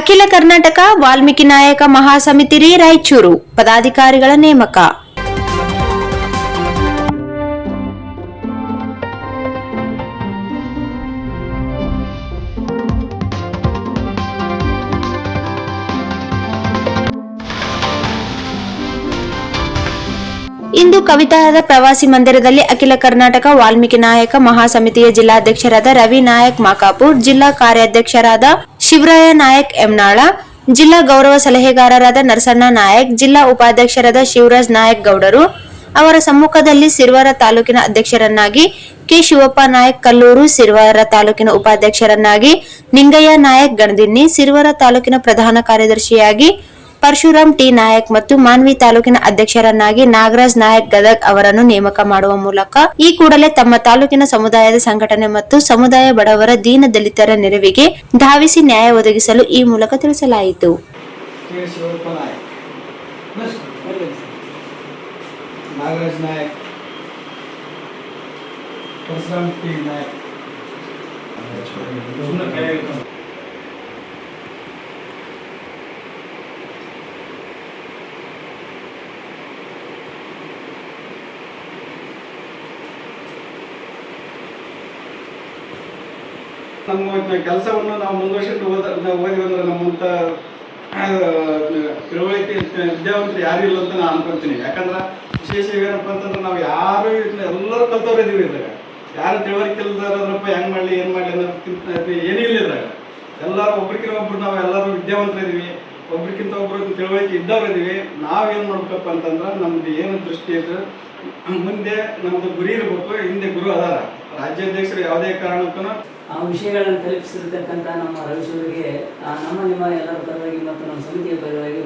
ಅಖಿಲ ಕರ್ನಾಟಕ ವಾಲ್ಮೀಕಿ ನಾಯಕ ಮಹಾಸಮಿತಿ ರೀ ರಾಯಚೂರು, ಪದಾಧಿಕಾರಿಗಳ ನೇಮಕ. ಇಂದು ಕವಿತಾದ ಪ್ರವಾಸಿ ಮಂದಿರದಲ್ಲಿ ಅಖಿಲ ಕರ್ನಾಟಕ ವಾಲ್ಮೀಕಿ ನಾಯಕ ಮಹಾಸಮಿತಿಯ ಜಿಲ್ಲಾಧ್ಯಕ್ಷರಾದ ರವಿ ನಾಯಕ್ ಮಾಕಾಪುರ್, ಜಿಲ್ಲಾ ಕಾರ್ಯಾಧ್ಯಕ್ಷರಾದ ಶಿವರಾಯ ನಾಯಕ್ ಎಮ್ನಾಳ, ಜಿಲ್ಲಾ ಗೌರವ ಸಲಹೆಗಾರರಾದ ನರಸಣ್ಣ ನಾಯಕ್, ಜಿಲ್ಲಾ ಉಪಾಧ್ಯಕ್ಷರಾದ ಶಿವರಾಜ್ ನಾಯಕ್ ಗೌಡರು, ಅವರ ಸಮ್ಮುಖದಲ್ಲಿ ಸಿರ್ವಾರ ತಾಲೂಕಿನ ಅಧ್ಯಕ್ಷರನ್ನಾಗಿ ಕೆ ಶಿವಪ್ಪ ನಾಯಕ್ ಕಲ್ಲೂರು, ಸಿರ್ವಾರ ತಾಲೂಕಿನ ಉಪಾಧ್ಯಕ್ಷರನ್ನಾಗಿ ನಿಂಗಯ್ಯ ನಾಯಕ್ ಗಣದಿನ್ನಿ, ಸಿರ್ವಾರ ತಾಲೂಕಿನ ಪ್ರಧಾನ ಕಾರ್ಯದರ್ಶಿಯಾಗಿ ಪರಶುರಾಮ್ ಟಿ. ನಾಯಕ್ ಮತ್ತು ಮಾನ್ವಿ ತಾಲೂಕಿನ ಅಧ್ಯಕ್ಷರನ್ನಾಗಿ ನಾಗರಾಜ್ ನಾಯಕ್ ಗದಗ್ ಅವರನ್ನು ನೇಮಕ ಮಾಡುವ ಮೂಲಕ ಈ ಕೂಡಲೇ ತಮ್ಮ ತಾಲೂಕಿನ ಸಮುದಾಯದ ಸಂಘಟನೆ ಮತ್ತು ಸಮುದಾಯ ಬಡವರ ದೀನ ದಲಿತರ ನೆರವಿಗೆ ಧಾವಿಸಿ ನ್ಯಾಯ ಒದಗಿಸಲು ಈ ಮೂಲಕ ತಿಳಿಸಲಾಯಿತು. ಪರಶುರಾಮ್ ಟಿ. ನಾಯಕ್ ನಾಗರಾಜ್ ನಾಯಕ್ ಪರಶುರಾಮ್ ಟಿ ನಾಯಕ್ ಸುಮ್ಮನೆ ಕೈ ಹಿಡ್ಕೊಂಡು. ನಮ್ಮ ಕೆಲಸವನ್ನು ನಾವು ನಾವು ಓದಿ ಅಂದ್ರೆ ನಮ್ಮಂತ ಆ, ತಿಳುವಳಿಕೆ ವಿದ್ಯಾವಂತರು ಯಾರು ಇಲ್ಲ ಅಂತ ನಾನು ಅನ್ಕೊಂತೀನಿ. ಯಾಕಂದ್ರೆ ವಿಶೇಷ ಏನಪ್ಪ ಅಂತಂದ್ರೆ ನಾವು ಯಾರು ಎಲ್ಲರೂ ಕಲ್ತವ್ರು ಇದೀವಿ ಇದ್ರಾಗ. ಯಾರು ತಿಳುವಳಿಕೆ ಇಲ್ದಾರಪ್ಪ ಹೆಂಗ್ ಮಾಡ್ಲಿ ಏನ್ ಮಾಡ್ಲಿ ಅನ್ನೋದಕ್ಕಿಂತ ಏನೂ ಇಲ್ಲ ಇದ್ರಾಗ. ಎಲ್ಲರೂ ಒಬ್ರಿಗಿಂತ ಒಬ್ರು ನಾವು ಎಲ್ಲರೂ ವಿದ್ಯಾವಂತರು ಇದೀವಿ. ಒಬ್ರಿಗಿಂತ ಒಬ್ರು ತಿಳುವಳಿಕೆ ಇದ್ದವ್ರು ಇದೀವಿ. ನಾವೇನು ಮಾಡ್ಬೇಕಪ್ಪ ಅಂತಂದ್ರೆ ನಮ್ದು ಏನು ದೃಷ್ಟಿ ಇದೆ ಮುಂದೆ ನಮ್ದು ಗುರಿ ಇರ್ಬೇಕು ಹಿಂದೆ ಗುರು ಅದಾರ. ರಾಜ್ಯಾಧ್ಯಕ್ಷರು ಯಾವುದೇ ಕಾರಣಕ್ಕೂ ವಿಷಯಗಳನ್ನು ತಲುಪಿಸಿರ್ತಕ್ಕಂಥ ನಮ್ಮ ರವಿಶೂರಿಗೆ ನಮ್ಮ ನಿಮ್ಮ ಎಲ್ಲರ ಪರವಾಗಿ ಮತ್ತು ನಮ್ಮ ಸಮಿತಿಯ ಪರವಾಗಿ